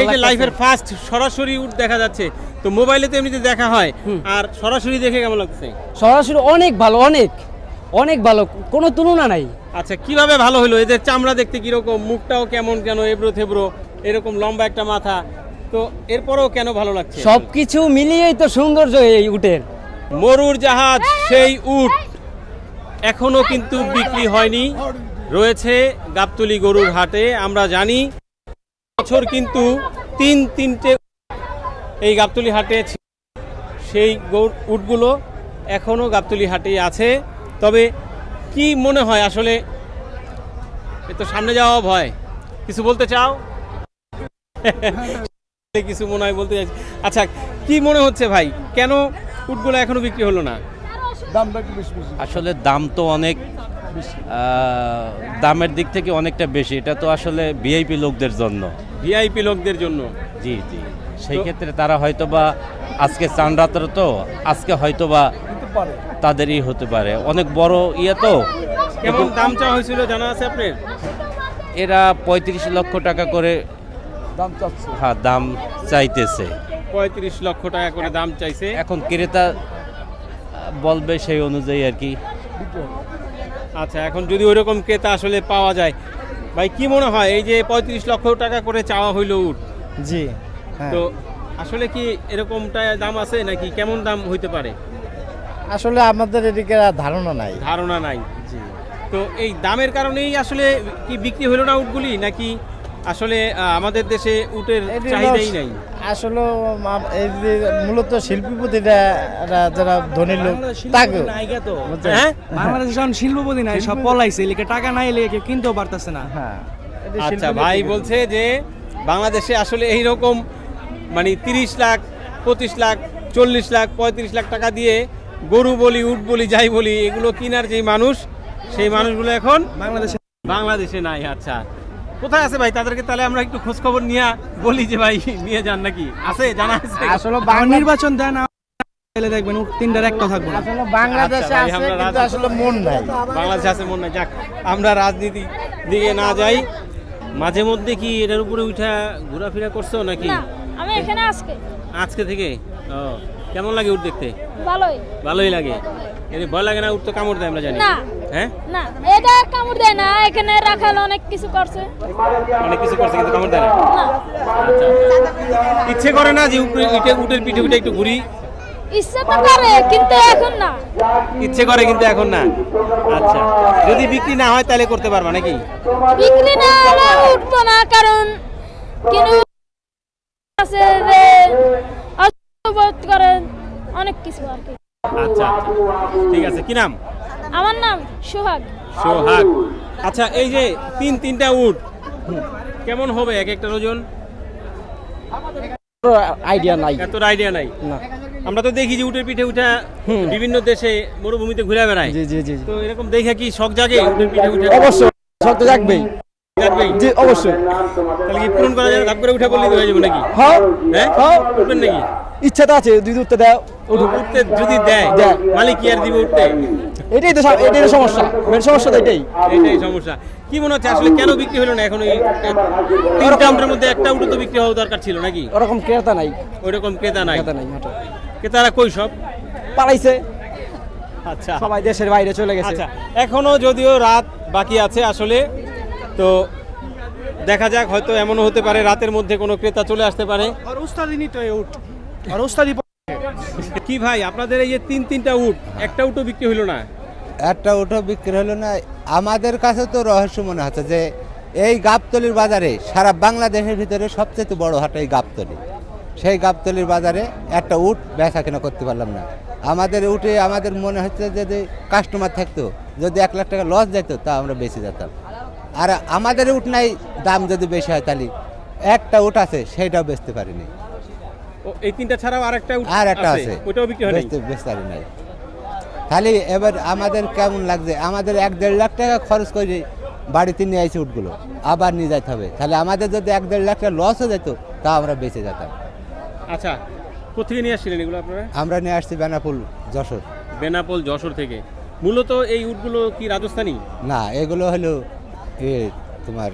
এই যে লাইফের ফার্স্ট সরাসরি উট দেখা যাচ্ছে তো মোবাইলে তো এমনিতে দেখা হয়। আর সরাসরি দেখে কেমন লাগছে? সরাসরি অনেক ভালো অনেক অনেক ভালো কোনো তুলনা নাই। আচ্ছা কীভাবে ভালো হলো? এদের চামড়া দেখতে কীরকম? মুখটাও কেমন কেন এবড়ো থেবড়ো এরকম লম্বা একটা মাথা। তো এরপরেও কেন ভালো লাগছে? সব কিছু মিলিয়েই তো সৌন্দর্য এই উটের। মরুর জাহাজ সেই উট এখনও কিন্তু বিক্রি হয়নি। রয়েছে গাবতলি গরুর হাটে আমরা জানি। বছর কিন্তু তিন তিনটে এই গাবতলি হাটে সেই গরু- উটগুলো এখনও গাবতলি হাটেই আছে। তবে কি মনে হয় আসলে? এ তো সামনে যাওয়া ভয়। কিছু বলতে চাও? কিছু মনে হয় বলতে চাইছি। আচ্ছা কি মনে হচ্ছে ভাই? কেন উটগুলো এখনও বিক্রি হলো না? আসলে দাম তো অনেক দামের দিক থেকে অনেকটা বেশি। এটা তো আসলে ভিআইপি লোকদের জন্য। ভিআইপি লোকদের জন্য? জি জি। সেই ক্ষেত্রে তারা হয়তোবা আজকে চান রাতের তো আজকে হয়তোবা তাদেরই হতে পারে। অনেক বড় ইয়ে তো। কেমন দাম চাওয়া হয়েছিল জানা আছে আপনার? এরা পঁয়ত্রিশ লক্ষ টাকা করে দাম চাচ্ছে। হ্যাঁ দাম চাইতেছে। পঁয়ত্রিশ লক্ষ টাকা করে দাম চাইছে। এখন ক্রেতা বলবে সেই অনুযায়ী আর কি। আচ্ছা এখন যদি ওইরকম ক্রেতা আসলে পাওয়া যায় ভাই কি মনে হয় এই যে পঁয়ত্রিশ লক্ষ টাকা করে চাওয়া হইল উট? জি হ্যাঁ। তো আসলে কি এরকমটা দাম আছে নাকি কেমন দাম হইতে পারে? আসলে আমাদের এদিকে ধারণা নাই। ধারণা নাই। জি। তো এই দামের কারণেই আসলে কি বিক্রি হলো না উটগুলি নাকি আসলে আমাদের দেশে উটের চাহিদাই নাই? আসলে এই যে মূলত শিল্পীপতিরা যারা ধনী লোক তাকে হ্যাঁ? বাংলাদেশে শিল্পপতি নাই সব পলাইছে লিখে টাকা নাই লিখে কিনতেও পারতেছে না। হ্যাঁ। আচ্ছা ভাই বলছে যে বাংলাদেশে আসলে এই রকম মানে তিরিশ লাখ পঁচিশ লাখ চল্লিশ লাখ পঁয়ত্রিশ লাখ টাকা দিয়ে গরু বলি উট বলি যাই বলি এগুলো কিনার যে মানুষ সেই মানুষগুলো এখন বাংলাদেশে বাংলাদেশে নাই আচ্ছা। কোথায় আছে ভাই? তাদেরকে তাহলে আমরা একটু খোঁজ খবর নিয়ে বলি যে ভাই নিয়ে যান নাকি? আছে জানা আছে? আসলে নির্বাচন দেন তাহলে দেখবেন তিনটার একটা থাকবে না। আসলে বাংলাদেশে আচ্ছা আছে আমরা কিন্তু রাজনীতি- আসলে মন নাই। বাংলাদেশে আছে মনে হয় যাক আমরা রাজনীতি দিকে না যাই। মাঝে মধ্যে কি এটার উপরে উঠা ঘোরাফেরা করছ নাকি? আমি এখানে আজকে। আজকে থেকে? ও কেমন লাগে উঠ দেখতে? ভালোই। ভালোই লাগে। এর ভয় লাগে না উঠ তো কামড় দেয় আমরা জানি। না। হ্যাঁ? না এটা কামড় দেয় না এখানে রাখাল অনেক কিছু করছে। অনেক কিছু করছে কিন্তু কামড় দেয় না? না। ইচ্ছে করে না যে উপরে ইটে উটের পিঠে উঠে একটু ঘুরি? ইচ্ছে তো করে কিন্তু এখন না। ইচ্ছে করে কিন্তু এখন না? আচ্ছা। যদি বিক্রি না হয় তাহলে করতে পারবা নাকি? বিক্রি না হলে উঠবো না কারণ কিন্তু আছে যে অসুবোধ করেন অনেক কিছু আর কি। আচ্ছা আচ্ছা। ঠিক আছে কি নাম? আমার নাম সোহাগ। সোহাগ। আচ্ছা এই যে তিন তিনটা উট কেমন হবে এক একটা ওজন? আইডিয়া নাই। এত আইডিয়া নাই। না। আমরা তো দেখি যে উটের পিঠে উঠা বিভিন্ন দেশে মরুভূমিতে ঘুরে বেড়ায়। জি জি জি তো এরকম দেখে কি শখ জাগে উটের পিঠে উঠে? অবশ্যই শক্ত থাকবেই যাবেই জি অবশ্যই। তাহলে কি পূরণ করা যায়? ধাপ করে উঠে বললে হয়ে যাবে নাকি? হ্যাঁ হ্যাঁ? হ্যাঁ। উঠবেন নাকি? ইচ্ছা তো আছে দুই উঠতে দেয় উঠতে যদি দেয় দেয়। মালিক কি আর দিবে উঠতে? এটাই তো সব- এটাই তো সমস্যা। মেন সমস্যা তো এটাই। এটাই সমস্যা। কি মনে হচ্ছে আসলে কেন বিক্রি হলো না? এখন এই তিনটা উটের মধ্যে একটা উটে তো বিক্রি হওয়া দরকার ছিল নাকি? ওরকম ক্রেতা নাই। ওইরকম ক্রেতা নাই। ক্রেতা নাই। ক্রেতারা কই সব? পালাইছে। আচ্ছা। সবাই দেশের বাইরে চলে গেছে। আচ্ছা এখনও যদিও রাত বাকি আছে আসলে তো দেখা যাক হয়তো এমনও হতে পারে রাতের মধ্যে কোনো ক্রেতা চলে আসতে পারে। আর উস্তাদি নিতে হয় উট আর উস্তাদি কি ভাই আপনাদের এই যে তিন তিনটা উট একটা উটও বিক্রি হলো না? একটা ওটা বিক্রি হলো না আমাদের কাছে তো রহস্য মনে হচ্ছে যে এই গাবতলির বাজারে সারা বাংলাদেশের ভিতরে সবচেয়ে বড় হাট এই গাবতলি। সেই গাবতলির বাজারে একটা উট বেচা কেনা করতে পারলাম না। আমাদের উঠে আমাদের মনে হচ্ছে যে যদি কাস্টমার থাকতো যদি এক লাখ টাকা লস যেত তা আমরা বেশি যেতাম। আর আমাদের উঠ নাই দাম যদি বেশি হয় তাহলে একটা উট আছে সেইটাও বেচতে পারিনি। এই তিনটা ছাড়াও আরেকটা উট আর একটা আছে। ওইটাও বিক্রি বেচতে বেচতে পারি নাই। তাহলে এবার আমাদের কেমন লাগছে? আমাদের এক দেড় লাখ টাকা খরচ করে বাড়িতে নিয়ে আসি উটগুলো। আবার নিয়ে যেতে হবে। তাহলে আমাদের যদি এক দেড় লাখ টাকা লস হয়ে যেত তা আমরা বেঁচে যেতাম। আচ্ছা কোথেকে নিয়ে আসছিলেন এগুলো আপনারা? আমরা নিয়ে আসছি বেনাপুল যশোর। বেনাপোল যশোর থেকে। মূলত এই উটগুলো কি রাজস্থানী? না এগুলো হলো এ তোমার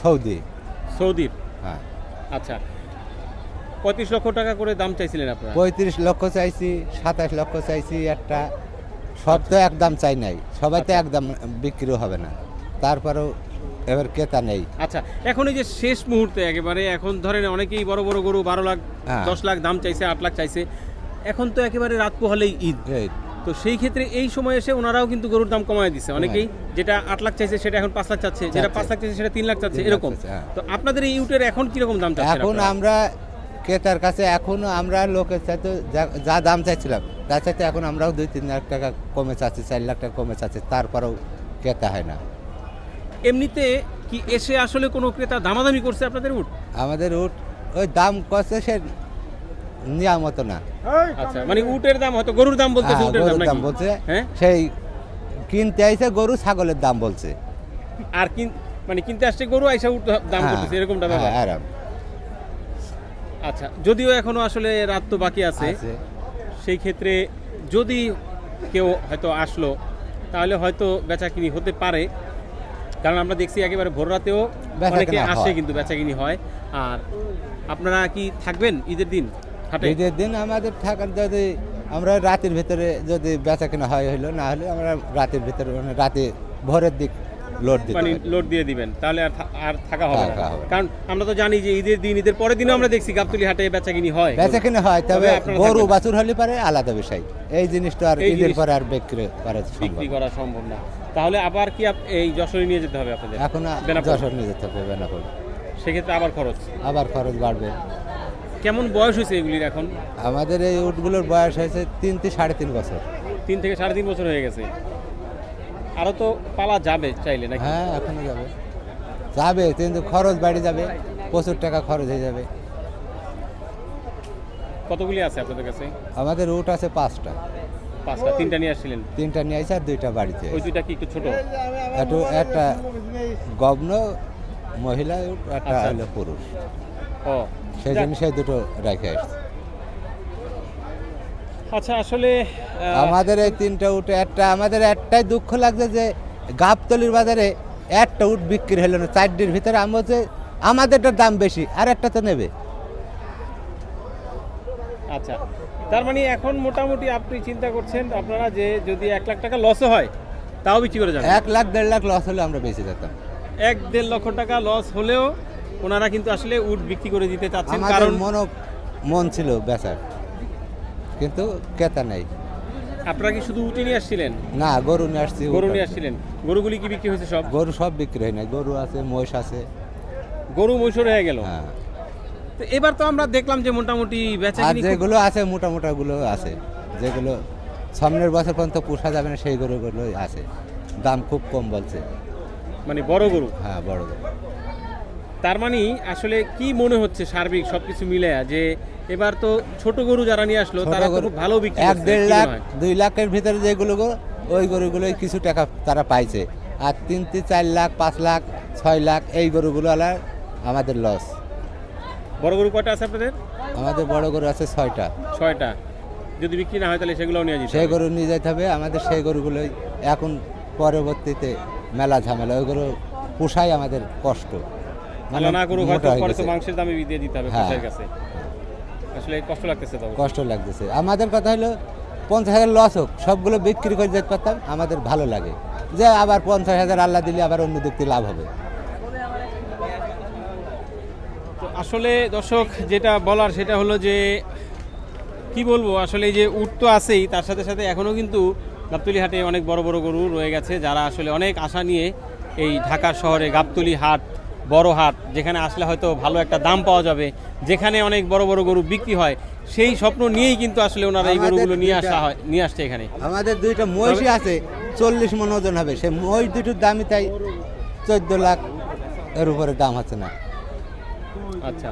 সৌদি। সৌদির হ্যাঁ। আচ্ছা পঁয়ত্রিশ লক্ষ টাকা করে দাম চাইছিলেন আপনারা? পঁয়ত্রিশ লক্ষ চাইছি সাতাশ লক্ষ চাইছি একটা সব তো একদম চাই নাই। সবাই তো একদম বিক্রি হবে না। তারপরেও এবার ক্রেতা নেই। আচ্ছা এখন এই যে শেষ মুহূর্তে একেবারে এখন ধরেন অনেকেই বড় বড় গরু বারো লাখ হ্যাঁ। দশ লাখ দাম চাইছে আট লাখ চাইছে। এখন তো একেবারে রাত পোহালেই ঈদ। তো সেই ক্ষেত্রে এই সময় এসে ওনারাও কিন্তু গরুর দাম কমায় দিচ্ছে অনেকেই যেটা আট লাখ চাইছে সেটা এখন পাঁচ লাখ চাচ্ছে যেটা পাঁচ লাখ চাইছে সেটা তিন লাখ চাচ্ছে এরকম। হ্যাঁ। তো আপনাদের এই ইউটের এখন কীরকম দাম চাচ্ছেন এখন আমরা ক্রেতার কাছে এখনও আমরা লোকের চাইতে যা- দাম চাইছিলাম তার চাইতে এখন আমরাও দুই তিন লাখ টাকা কমে চাচ্ছি চার লাখ টাকা কমে চাচ্ছি তারপরেও ক্রেতা হয় না। এমনিতে কি এসে আসলে কোনো ক্রেতা দামাদামি করছে আপনাদের উট? আমাদের উট ওই দাম করছে সে নেওয়া মতো না আচ্ছা মানে উটের দাম হয়তো গরুর দাম বলতেছে হ্যাঁ, উটের দাম গরুর দাম বলছে। হ্যাঁ? সেই কিনতে আইসে গরু ছাগলের দাম বলছে। আর কিন মানে কিনতে আসছে গরু আইসা উট দাম বলছে করতেছে এরকমটা ব্যাপার? হ্যাঁ, আরাম। আচ্ছা যদিও এখনও আসলে রাত তো বাকি আছে সেই ক্ষেত্রে যদি কেউ হয়তো আসলো তাহলে হয়তো বেচাকিনি হতে পারে। কারণ আমরা দেখছি একেবারে ভোর রাতেও বেচাকেনা অনেকে আসে। কিন্তু বেচাকিনি হয়। আর আপনারা কি থাকবেন ঈদের দিন ঈদের দিন আমাদের থাকার যদি আমরা রাতের ভেতরে যদি বেচা কেনা হয় হইল না হলে আমরা রাতের ভেতরে মানে রাতে ভোরের দিক লোড মানে। লোড দিয়ে দিবেন তাহলে আর আর থাকা হবে না। কারণ আমরা তো জানি যে ঈদের দিন ঈদের পরের দিনও আমরা দেখছি গাবতলি হাটে বেচাকিনি হয়। বেচা কেনা হয় তবে তবে গরু বাছুর হলে পারে আলাদা বিষয়। এই জিনিসটা আর ঈদের পরে আর বিক্রি করা বিক্রি করা সম্ভব না। তাহলে আবার কি এই যশোরে নিয়ে যেতে হবে আপনাদের? এখন যশোর নিয়ে যেতে হবে বেনাপোল। সেক্ষেত্রে আবার খরচ? আবার খরচ বাড়বে। কেমন বয়স হয়েছে এগুলির এখন? আমাদের এই উটগুলোর বয়স হয়েছে তিন থেকে সাড়ে তিন বছর। তিন থেকে সাড়ে তিন বছর হয়ে গেছে। আরও তো পালা যাবে চাইলে নাকি? হ্যাঁ এখনও যাবে। যাবে কিন্তু খরচ বাড়ি যাবে প্রচুর টাকা খরচ হয়ে যাবে। কতগুলি আছে আপনাদের কাছে? আমাদের রুট আছে পাঁচটা। পাঁচটা তিনটা নিয়ে আসছিলেন? তিনটা নিয়ে আসে আর দুইটা বাড়িতে ওই দুইটা কি একটু ছোট? একটু একটা গগ্ন মহিলা একটা আচ্ছা। হলো পুরুষ। ও। সেই জন্য সেই দুটো রেখে আসছে। আচ্ছা আসলে আমাদের এই তিনটা উটে একটা আমাদের একটাই দুঃখ লাগছে যে গাবতলির বাজারে একটা উট বিক্রি হলো না চারটির ভিতরে আমি বলছে আমাদেরটার দাম বেশি আর একটা তো নেবে। আচ্ছা তার মানে এখন মোটামুটি আপনি চিন্তা করছেন আপনারা যে যদি এক লাখ টাকা লসও হয় তাও বিক্রি করে যাবেন? এক লাখ দেড় লাখ লস হলে আমরা বেঁচে যেতাম। এক দেড় লক্ষ টাকা লস হলেও ওনারা কিন্তু আসলে উট বিক্রি করে দিতে চাচ্ছেন কারণ মন মন ছিল বেচার। কিন্তু ক্রেতা নেই। আপনারা কি শুধু উটে নিয়ে আসছিলেন? না গরু নিয়ে আসছি গরু নিয়ে আসছিলেন। গরুগুলি কি বিক্রি হয়েছে সব? গরু সব বিক্রি হয় না গরু আছে মহিষ আছে। গরু মৈশর হয়ে গেল। হ্যাঁ। তো এবার তো আমরা দেখলাম যে মোটামুটি বেচা আর যেগুলো আছে মোটা মোটা গুলো আছে। যেগুলো সামনের বছর পর্যন্ত পোষা যাবে না সেই গরুগুলো আছে। দাম খুব কম বলছে। মানে বড় গরু? হ্যাঁ বড় গরু। তার মানে আসলে কি মনে হচ্ছে সার্বিক সবকিছু মিলে যে এবার তো ছোট গরু যারা নিয়ে আসলো তারা খুব ভালো বিক্রি এক দেড় লাখ দুই লাখের ভিতরে যেগুলো ওই গরুগুলোই কিছু টাকা তারা পাইছে। আর তিন তিন চার লাখ পাঁচ লাখ ছয় লাখ এই গরুগুলো হলো আমাদের লস বড় গরু কয়টা আছে আপনাদের? আমাদের বড় গরু আছে ছয়টা। ছয়টা। যদি বিক্রি না হয় তাহলে সেগুলো নিয়ে যেতে সেই গরু নিয়ে যেতে হবে আমাদের সেই গরুগুলোই এখন পরবর্তীতে মেলা ঝামেলা ওই গরু পোষাই আমাদের কষ্ট। মানে না গরু হয়তো মাংসের দামে দিয়ে দিতে হবে হ্যাঁ। কাছে। আসলে কষ্ট লাগতেছে তো কষ্ট লাগতেছে। আমাদের কথা হলো পঞ্চাশ হাজার লস হোক সবগুলো বিক্রি করে যেতে পারতাম আমাদের ভালো লাগে। যে আবার পঞ্চাশ হাজার আল্লাহ দিলে আবার অন্য দিক থেকে লাভ হবে। তো আসলে দর্শক যেটা বলার সেটা হলো যে কি বলব আসলে এই যে উট তো আছেই তার সাথে সাথে এখনও কিন্তু গাবতলি হাটে অনেক বড় বড় গরু রয়ে গেছে যারা আসলে অনেক আশা নিয়ে এই ঢাকা শহরে গাবতলি হাট বড় হাট যেখানে আসলে হয়তো ভালো একটা দাম পাওয়া যাবে যেখানে অনেক বড় বড় গরু বিক্রি হয় সেই স্বপ্ন নিয়েই কিন্তু আসলে ওনারা এই গরুগুলো নিয়ে আসা হয় নিয়ে আসছে এখানে। আমাদের দুইটা মহিষই আছে চল্লিশ মন ওজন হবে সেই মহিষ দুটোর দামই তাই চোদ্দ লাখ এর উপরে দাম আছে না। আচ্ছা।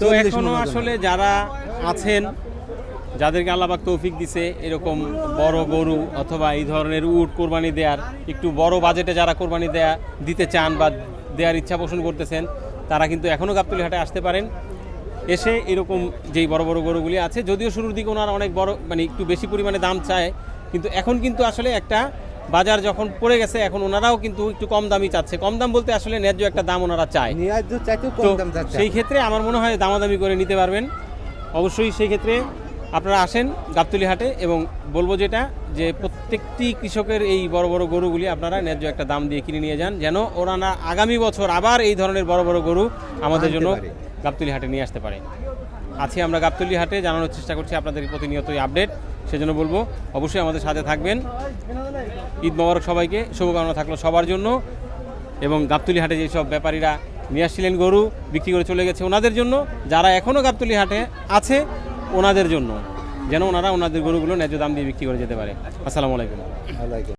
তো 40 এখনও আসলে যারা আছেন যাদেরকে আল্লাহবাক তৌফিক দিছে এরকম বড় গরু অথবা এই ধরনের উট কোরবানি দেওয়ার একটু বড় বাজেটে যারা কোরবানি দেয়া দিতে চান বা দেওয়ার ইচ্ছা পোষণ করতেছেন তারা কিন্তু এখনও গাবতলি হাটে আসতে পারেন। এসে এরকম যেই বড় বড় গরুগুলি আছে যদিও শুরুর দিকে ওনারা অনেক বড় মানে একটু বেশি পরিমাণে দাম চায় কিন্তু এখন কিন্তু আসলে একটা বাজার যখন পড়ে গেছে এখন ওনারাও কিন্তু একটু কম দামই চাচ্ছে। কম দাম বলতে আসলে ন্যায্য একটা দাম ওনারা চায়। সেই ক্ষেত্রে আমার মনে হয় দামাদামি করে নিতে পারবেন। অবশ্যই সেই ক্ষেত্রে আপনারা আসেন গাবতলি হাটে এবং বলব যেটা যে প্রত্যেকটি কৃষকের এই বড় বড় গরুগুলি আপনারা ন্যায্য একটা দাম দিয়ে কিনে নিয়ে যান যেন ওরা না আগামী বছর আবার এই ধরনের বড় বড় গরু আমাদের জন্য। গাবতলি হাটে নিয়ে আসতে পারে। আছি আমরা গাবতলি হাটে জানানোর চেষ্টা করছি আপনাদের প্রতিনিয়তই আপডেট সেজন্য বলব অবশ্যই আমাদের সাথে থাকবেন। ঈদ মোবারক সবাইকে শুভকামনা থাকল সবার জন্য এবং গাবতলি হাটে যেসব ব্যাপারীরা নিয়ে আসছিলেন গরু বিক্রি করে চলে গেছে ওনাদের জন্য। যারা এখনও গাবতলি হাটে আছে ওনাদের জন্য, যেন ওনারা ওনাদের গরুগুলো ন্যায্য দাম দিয়ে বিক্রি করে যেতে পারে আসসালামু আলাইকুম।